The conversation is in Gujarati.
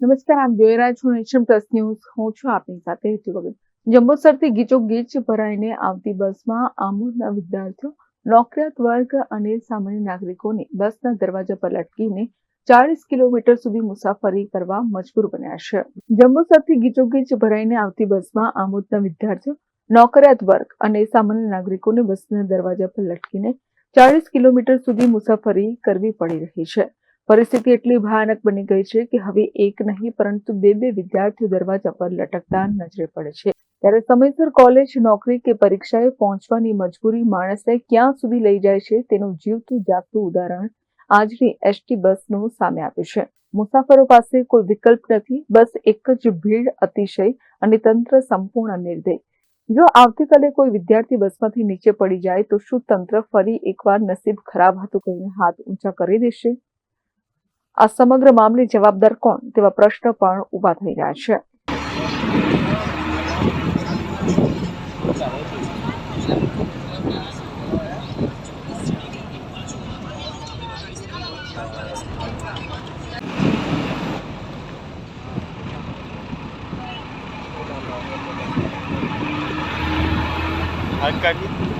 નમસ્કાર, આપ જોઈ રહ્યા છો નેશન પ્લસ ન્યૂઝ. હું છું આપની સાથે હેતુ વગર જંબોસરથી ગીચોગીચ ભરાઈને આવતી બસમાં આમોદના વિદ્યાર્થીઓ, નોકરિયાત વર્ગ અને સામાન્ય નાગરિકોને બસના દરવાજા પર લટકીને ચાલીસ કિલોમીટર સુધી મુસાફરી કરવા મજબૂર બન્યા છે. જંબોસરથી ગીચોગીચ ભરાઈને આવતી બસમાં આમોદના વિદ્યાર્થીઓ, નોકરિયાત વર્ગ અને સામાન્ય નાગરિકોને બસના દરવાજા પર લટકીને ચાલીસ કિલોમીટર સુધી મુસાફરી કરવી પડી રહી છે. પરિસ્થિતિ એટલી ભયાનક બની ગઈ છે કે હવે એક નહીં, પરંતુ બે બે વિદ્યાર્થીઓ દરવાજા પર લટકતા નજરે પડે છે. ત્યારે સમયસર કોલેજ નોકરી કે પરીક્ષાએ પહોંચવાની મજબૂરી માણસને ક્યાં સુધી લઈ જાય છે તેનું જીવતું જાગતું ઉદાહરણ આજની એસટી બસનું સામે આવ્યું છે. મુસાફરો પાસે કોઈ વિકલ્પ નથી, બસ એક જ ભીડ, અતિશય અને તંત્ર સંપૂર્ણ નિર્દય. જો આવતીકાલે કોઈ વિદ્યાર્થી બસમાંથી નીચે પડી જાય તો શું તંત્ર ફરી એકવાર નસીબ ખરાબ હતું કહીને હાથ ઊંચા કરી દેશે? આ સમગ્ર મામલે જવાબદાર કોણ તેવા પ્રશ્ન પણ ઊભા થઈ રહ્યા છે. હાથ